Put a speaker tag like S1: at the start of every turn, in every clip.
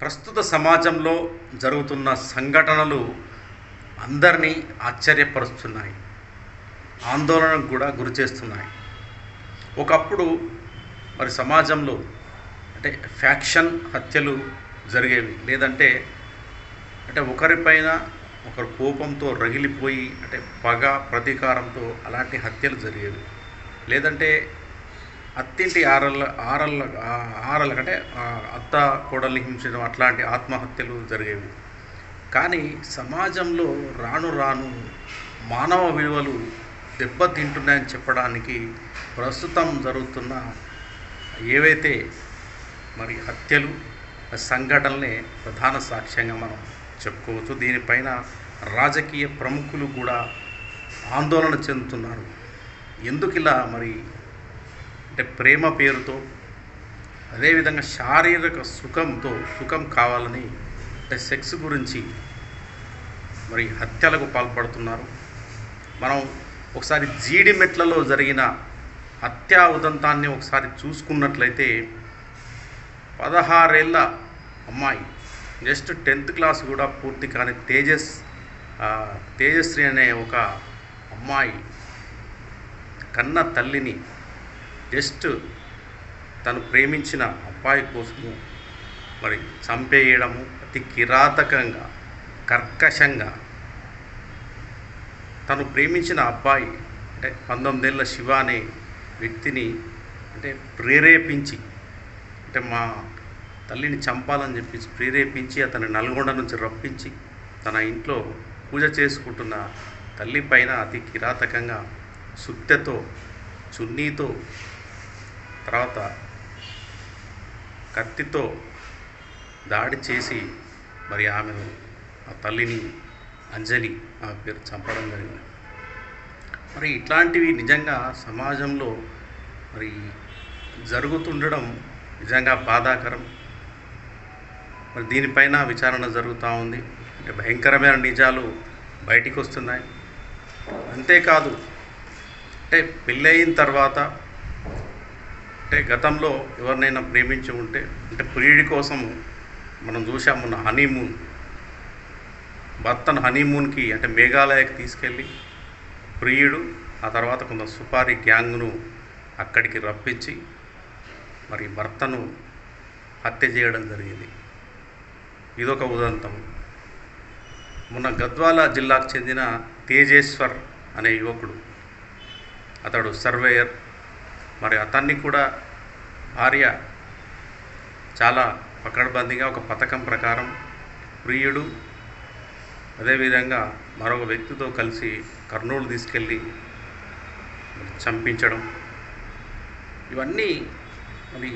S1: ప్రస్తుత సమాజంలో జరుగుతున్న సంఘటనలు అందరినీ ఆశ్చర్యపరుస్తున్నాయి. ఆందోళనకు కూడా గురి చేస్తున్నాయి. ఒకప్పుడు మరి సమాజంలో అంటే ఫ్యాక్షన్ హత్యలు జరిగేవి. లేదంటే అంటే ఒకరిపైన ఒకరు కోపంతో రగిలిపోయి అంటే పగ ప్రతీకారంతో అలాంటి హత్యలు జరిగేవి. లేదంటే అత్తింటి ఆరళ్ళ ఆరళ్ళ ఆ- ఆరళ్ళ అంటే అత్త కోడల్ని హింసించడం అట్లాంటి ఆత్మహత్యలు జరిగేవి. కానీ సమాజంలో రాను రాను మానవ విలువలు దెబ్బతింటున్నాయని చెప్పడానికి ప్రస్తుతం జరుగుతున్న ఏవైతే మరి హత్యలు సంఘటనలే ప్రధాన సాక్ష్యంగా మనం చెప్పుకోవచ్చు. దీనిపైన రాజకీయ ప్రముఖులు కూడా ఆందోళన చెందుతున్నారు. ఎందుకు ఇలా మరి అంటే ప్రేమ పేరుతో అదేవిధంగా శారీరక సుఖంతో సుఖం కావాలని అంటే సెక్స్ గురించి మరి హత్యలకు పాల్పడుతున్నారు. మనం ఒకసారి జీడిమెట్లలో జరిగిన హత్యా ఉదంతాన్ని ఒకసారి చూసుకున్నట్లయితే పదహారేళ్ళ అమ్మాయి జస్ట్ టెన్త్ క్లాస్ కూడా పూర్తి కాని తేజస్ తేజశ్రీ అనే ఒక అమ్మాయి కన్న తల్లిని జస్ట్ తను ప్రేమించిన అబ్బాయి కోసము మరి చంపేయడము అతి కిరాతకంగా కర్కశంగా తను ప్రేమించిన అబ్బాయి అంటే పంతొమ్మిదేళ్ళ శివ అనే వ్యక్తిని అంటే ప్రేరేపించి అంటే మా తల్లిని చంపాలని చెప్పి ప్రేరేపించి అతని నల్గొండ నుంచి రప్పించి తన ఇంట్లో పూజ చేసుకుంటున్న తల్లి పైన అతి కిరాతకంగా సుత్తెతో చున్నీతో తర్వాత కత్తితో దాడి చేసి మరి ఆమెను ఆ తల్లిని అంజలి ఆ పేరు చంపడం జరిగింది. మరి ఇట్లాంటివి నిజంగా సమాజంలో మరి జరుగుతుండడం నిజంగా బాధాకరం. మరి దీనిపైన విచారణ జరుగుతూ ఉంది. అంటే భయంకరమైన నిజాలు బయటికి వస్తున్నాయి అంతేకాదు అంటే పెళ్ళయిన తర్వాత అంటే గతంలో ఎవరినైనా ప్రేమించి ఉంటే అంటే ప్రియుడి కోసము మనం చూసాం మొన్న హనీమూన్. భర్తను హనీమూన్కి అంటే మేఘాలయకి తీసుకెళ్ళి ప్రియుడు ఆ తర్వాత కొంత సుపారీ గ్యాంగ్ను అక్కడికి రప్పించి మరి భర్తను హత్య చేయడం జరిగింది. ఇదొక ఉదంతం. మొన్న గద్వాల జిల్లాకు చెందిన తేజేశ్వర్ అనే యువకుడు అతడు సర్వేయర్ మరి అతన్ని కూడా భార్య చాలా పకడ్బందీగా ఒక పథకం ప్రకారం ప్రియుడు అదేవిధంగా మరొక వ్యక్తితో కలిసి కర్నూలు తీసుకెళ్ళి చంపించడం. ఇవన్నీ మరి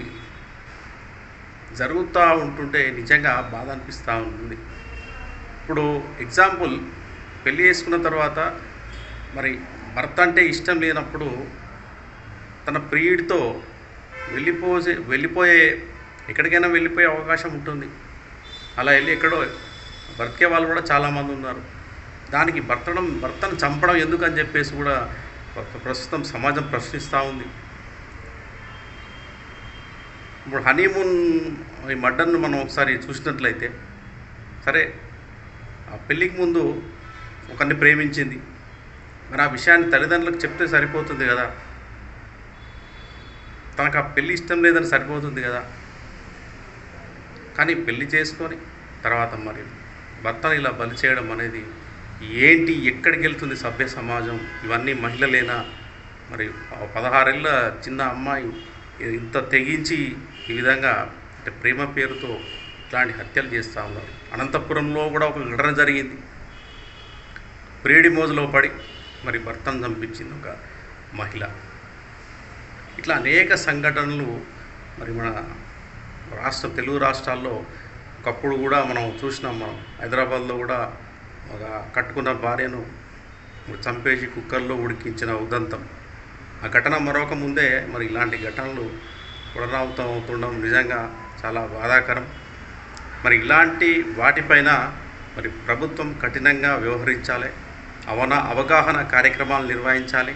S1: జరుగుతూ ఉంటుంటే నిజంగా బాధ అనిపిస్తూ ఉంటుంది ఇప్పుడు ఎగ్జాంపుల్ పెళ్ళి చేసుకున్న తర్వాత మరి భర్త అంటే ఇష్టం లేనప్పుడు తన ప్రియుడితో వెళ్ళిపోసే వెళ్ళిపోయే ఎక్కడికైనా వెళ్ళిపోయే అవకాశం ఉంటుంది. అలా వెళ్ళి ఎక్కడో బ్రతికే వాళ్ళు కూడా చాలామంది ఉన్నారు. దానికి భర్తడం భర్తను చంపడం ఎందుకని చెప్పేసి కూడా ప్రస్తుతం సమాజం ప్రశ్నిస్తూ ఉంది. ఇప్పుడు హనీమూన్ ఈ మడ్డన్ను మనం ఒకసారి చూసినట్లయితే సరే ఆ పెళ్ళికి ముందు ఒకరిని ప్రేమించింది. మరి ఆ విషయాన్ని తల్లిదండ్రులకు చెప్తే సరిపోతుంది కదా? తనకు ఆ పెళ్ళి ఇష్టం లేదని సరిపోతుంది కదా. కానీ పెళ్ళి చేసుకొని తర్వాత మరి భర్తను ఇలా బలి చేయడం అనేది ఏంటి ఎక్కడికి వెళ్తుంది సభ్య సమాజం? ఇవన్నీ మహిళలేనా? మరి పదహారేళ్ళ చిన్న అమ్మాయి ఇంత తెగించి ఈ విధంగా అంటే ప్రేమ పేరుతో ఇట్లాంటి హత్యలు చేస్తూ ఉన్నారు. అనంతపురంలో కూడా ఒక ఘటన జరిగింది. ప్రేడి మోజులో పడి మరి భర్తను చంపించింది ఒక మహిళ. ఇట్లా అనేక సంఘటనలు మరి మన రాష్ట్ర తెలుగు రాష్ట్రాల్లో ఒకప్పుడు కూడా మనం చూసినాం మనం. హైదరాబాద్లో కూడా ఒక కట్టుకున్న భార్యను చంపేసి కుక్కర్లో ఉడికించిన ఉదంతం. ఆ ఘటన మరొక ముందే మరి ఇలాంటి ఘటనలు పునరావృతం అవుతుండడం నిజంగా చాలా బాధాకరం. మరి ఇలాంటి వాటిపైన మరి ప్రభుత్వం కఠినంగా వ్యవహరించాలి. అవన అవగాహన కార్యక్రమాలు నిర్వహించాలి.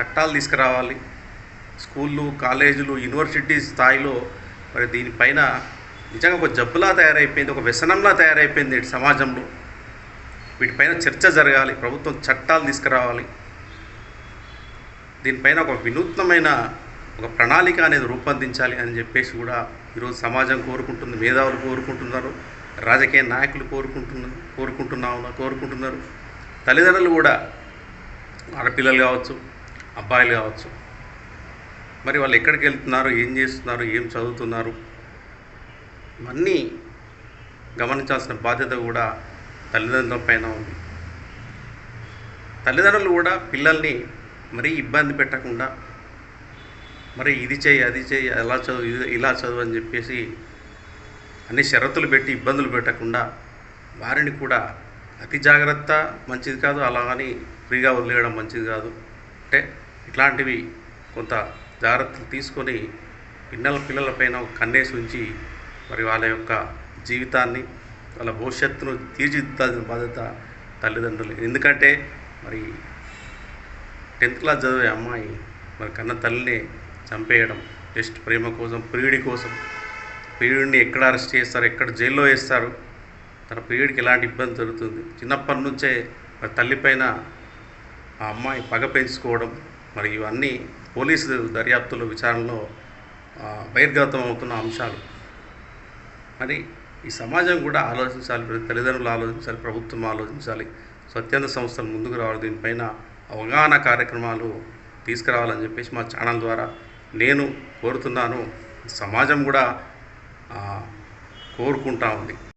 S1: చట్టాలు తీసుకురావాలి. స్కూళ్ళు కాలేజీలు యూనివర్సిటీ స్థాయిలో మరి దీనిపైన నిజంగా ఒక జబ్బులా తయారైపోయింది ఒక వ్యసనంలా తయారైపోయింది నేటి సమాజంలో. వీటిపైన చర్చ జరగాలి ప్రభుత్వం చట్టాలు తీసుకురావాలి. దీనిపైన ఒక వినూత్నమైన ఒక ప్రణాళిక అనేది రూపొందించాలి అని చెప్పేసి కూడా ఈరోజు సమాజం కోరుకుంటుంది మేధావులు కోరుకుంటున్నారు రాజకీయ నాయకులు కోరుకుంటున్నారు కోరుకుంటున్నాము కోరుకుంటున్నారు. తల్లిదండ్రులు కూడా ఆడపిల్లలు కావచ్చు అబ్బాయిలు కావచ్చు మరి వాళ్ళు ఎక్కడికి వెళ్తున్నారు ఏం చేస్తున్నారు ఏం చదువుతున్నారు? ఇవన్నీ గమనించాల్సిన బాధ్యత కూడా తల్లిదండ్రుల పైన ఉంది. తల్లిదండ్రులు కూడా పిల్లల్ని మరీ ఇబ్బంది పెట్టకుండా మరి ఇది చేయి అది చేయి అలా చదువు ఇది ఇలా చదువు అని చెప్పేసి అన్ని షరతులు పెట్టి ఇబ్బందులు పెట్టకుండా వారిని కూడా అతి జాగ్రత్త మంచిది కాదు అలా అని ఫ్రీగా వదిలేయడం మంచిది కాదు. అంటే ఇట్లాంటివి కొంత జాగ్రత్తలు తీసుకొని పిల్లల పిల్లలపైన ఒక కన్నేసి ఉంచి మరి వాళ్ళ యొక్క జీవితాన్ని వాళ్ళ భవిష్యత్తును తీర్చిదిద్దాల్సిన బాధ్యత తల్లిదండ్రులు. ఎందుకంటే మరి టెన్త్ క్లాస్ చదివే అమ్మాయి మరి కన్న తల్లిని చంపేయడం జస్ట్ ప్రేమ కోసం ప్రియుడి కోసం. ప్రియుడిని ఎక్కడ అరెస్ట్ చేస్తారు ఎక్కడ జైల్లో వేస్తారు తన ప్రియుడికి ఎలాంటి ఇబ్బంది జరుగుతుంది? చిన్నప్పటి నుంచే మరి తల్లిపైన ఆ అమ్మాయి పగ పెంచుకోవడం మరి ఇవన్నీ పోలీసు దర్యాప్తుల విచారణలో బహిర్గతం అవుతున్న అంశాలు. మరి ఈ సమాజం కూడా ఆలోచించాలి ప్రతి తల్లిదండ్రులు ఆలోచించాలి ప్రభుత్వం ఆలోచించాలి. స్వచ్ఛంద సంస్థలు ముందుకు రావాలి దీనిపైన అవగాహన కార్యక్రమాలు తీసుకురావాలని చెప్పేసి మా ఛానల్ ద్వారా నేను కోరుతున్నాను. సమాజం కూడా కోరుకుంటా ఉంది.